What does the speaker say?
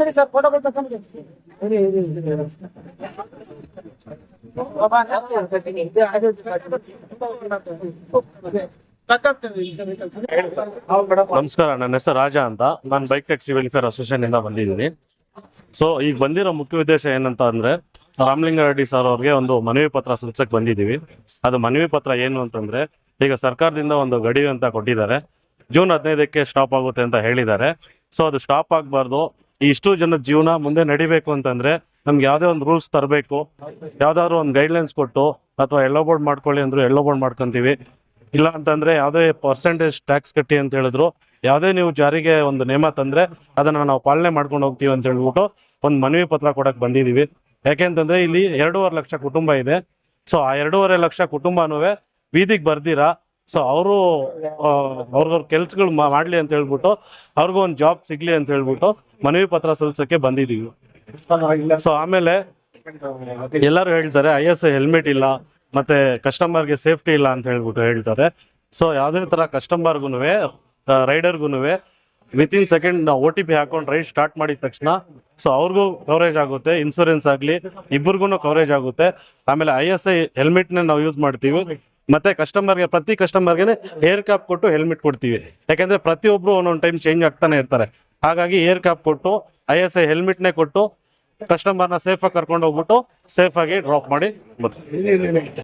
ಮಾಡಿ sir photo ತಗೊಂಡು ಇರಿ ಇರಿ ಇರಿ ನಮಸ್ಕಾರ, ನನ್ನ ಹೆಸರು ರಾಜ ಅಂತ. ನಾನು ಬೈಕ್ ಟ್ಯಾಕ್ಸಿ ವೆಲ್ಫೇರ್ ಅಸೋಸಿಯೇಷನ್ ಇಂದ ಬಂದಿದ್ದೀನಿ. ಸೊ ಈಗ ಬಂದಿರೋ ಮುಖ್ಯ ಉದ್ದೇಶ ಏನಂತ ಅಂದ್ರೆ, ರಾಮಲಿಂಗಾರೆಡ್ಡಿ ಸರ್ ಅವ್ರಿಗೆ ಒಂದು ಮನವಿ ಪತ್ರ ಸಲ್ಲಿಸಕ್ ಬಂದಿದ್ದೀವಿ. ಅದು ಮನವಿ ಪತ್ರ ಏನು ಅಂತಂದ್ರೆ, ಈಗ ಸರ್ಕಾರದಿಂದ ಒಂದು ಗಡಿ ಅಂತ ಕೊಟ್ಟಿದ್ದಾರೆ. ಜೂನ್ ಹದಿನೈದಕ್ಕೆ ಸ್ಟಾಪ್ ಆಗುತ್ತೆ ಅಂತ ಹೇಳಿದ್ದಾರೆ. ಸೊ ಅದು ಸ್ಟಾಪ್ ಆಗಬಾರ್ದು. ಇಷ್ಟು ಜನದ ಜೀವನ ಮುಂದೆ ನಡಿಬೇಕು ಅಂತಂದ್ರೆ ನಮ್ಗೆ ಯಾವುದೇ ಒಂದು ರೂಲ್ಸ್ ತರಬೇಕು. ಯಾವ್ದಾದ್ರು ಒಂದು ಗೈಡ್ಲೈನ್ಸ್ ಕೊಟ್ಟು ಅಥವಾ ಎಲ್ಲೋ ಬೋರ್ಡ್ ಮಾಡ್ಕೊಳ್ಳಿ ಅಂದ್ರು ಎಲ್ಲೋ ಬೋರ್ಡ್ ಮಾಡ್ಕೊಂತೀವಿ. ಇಲ್ಲ ಅಂತಂದ್ರೆ ಯಾವುದೇ ಪರ್ಸೆಂಟೇಜ್ ಟ್ಯಾಕ್ಸ್ ಕಟ್ಟಿ ಅಂತ ಹೇಳಿದ್ರು, ಯಾವುದೇ ನೀವು ಜಾರಿಗೆ ಒಂದು ನೇಮ ತಂದ್ರೆ ಅದನ್ನ ನಾವು ಪಾಲನೆ ಮಾಡ್ಕೊಂಡು ಹೋಗ್ತೀವಿ ಅಂತ ಹೇಳ್ಬಿಟ್ಟು ಒಂದು ಮನವಿ ಪತ್ರ ಕೊಡಕ್ ಬಂದಿದೀವಿ. ಯಾಕೆಂತಂದ್ರೆ ಇಲ್ಲಿ ಎರಡೂವರೆ ಲಕ್ಷ ಕುಟುಂಬ ಇದೆ. ಸೊ ಆ ಎರಡೂವರೆ ಲಕ್ಷ ಕುಟುಂಬನೂ ಬೀದಿಗೆ ಬರ್ದಿರಾ ಸೊ ಅವರು ಅವ್ರವ್ರ ಕೆಲ್ಸಗಳು ಮಾಡ್ಲಿ ಅಂತ ಹೇಳ್ಬಿಟ್ಟು ಅವ್ರಿಗೂ ಒಂದು ಜಾಬ್ ಸಿಗ್ಲಿ ಅಂತ ಹೇಳ್ಬಿಟ್ಟು ಮನವಿ ಪತ್ರ ಸಲ್ಲಿಸಕ್ಕೆ ಬಂದಿದೀವಿ. ಸೊ ಆಮೇಲೆ ಎಲ್ಲರೂ ಹೇಳ್ತಾರೆ, ಐ ಎಸ್ ಹೆಲ್ಮೆಟ್ ಇಲ್ಲ, ಮತ್ತೆ ಕಸ್ಟಮರ್ಗೆ ಸೇಫ್ಟಿ ಇಲ್ಲ ಅಂತ ಹೇಳ್ಬಿಟ್ಟು ಹೇಳ್ತಾರೆ. ಸೊ ಯಾವುದೇ ತರ ರೈಡರ್ಗೂ with within second O T P ಹಾಕೊಂಡು ರೈಡ್ ಸ್ಟಾರ್ಟ್ ಮಾಡಿದ ತಕ್ಷಣ ಸೊ ಅವ್ರಿಗೂ ಕವರೇಜ್ ಆಗುತ್ತೆ ಇನ್ಸೂರೆನ್ಸ್ ಆಗಲಿ ಇಬ್ಬರಿಗೂ ಕವರೇಜ್ ಆಗುತ್ತೆ. ಆಮೇಲೆ ಐ ಎಸ್ ಐ ಹೆಲ್ಮೆಟ್ನ ನಾವು ಯೂಸ್ ಮಾಡ್ತೀವಿ. ಮತ್ತೆ ಕಸ್ಟಮರ್ಗೆ ಪ್ರತಿ ಕಸ್ಟಮರ್ಗೆ ಏರ್ ಕ್ಯಾಪ್ ಕೊಟ್ಟು ಹೆಲ್ಮೆಟ್ ಕೊಡ್ತೀವಿ. ಯಾಕಂದ್ರೆ ಪ್ರತಿಯೊಬ್ರು ಒಂದೊಂದು ಟೈಮ್ ಚೇಂಜ್ ಆಗ್ತಾನೆ ಇರ್ತಾರೆ. ಹಾಗಾಗಿ ಏರ್ ಕ್ಯಾಪ್ ಕೊಟ್ಟು ಐ ಎಸ್ ಐ ಹೆಲ್ಮೆಟ್ನೇ ಕೊಟ್ಟು ಕಸ್ಟಮರ್ನ ಸೇಫಾಗಿ ಕರ್ಕೊಂಡು ಹೋಗ್ಬಿಟ್ಟು ಸೇಫಾಗಿ ಡ್ರಾಪ್ ಮಾಡಿ ಬರ್ತೀವಿ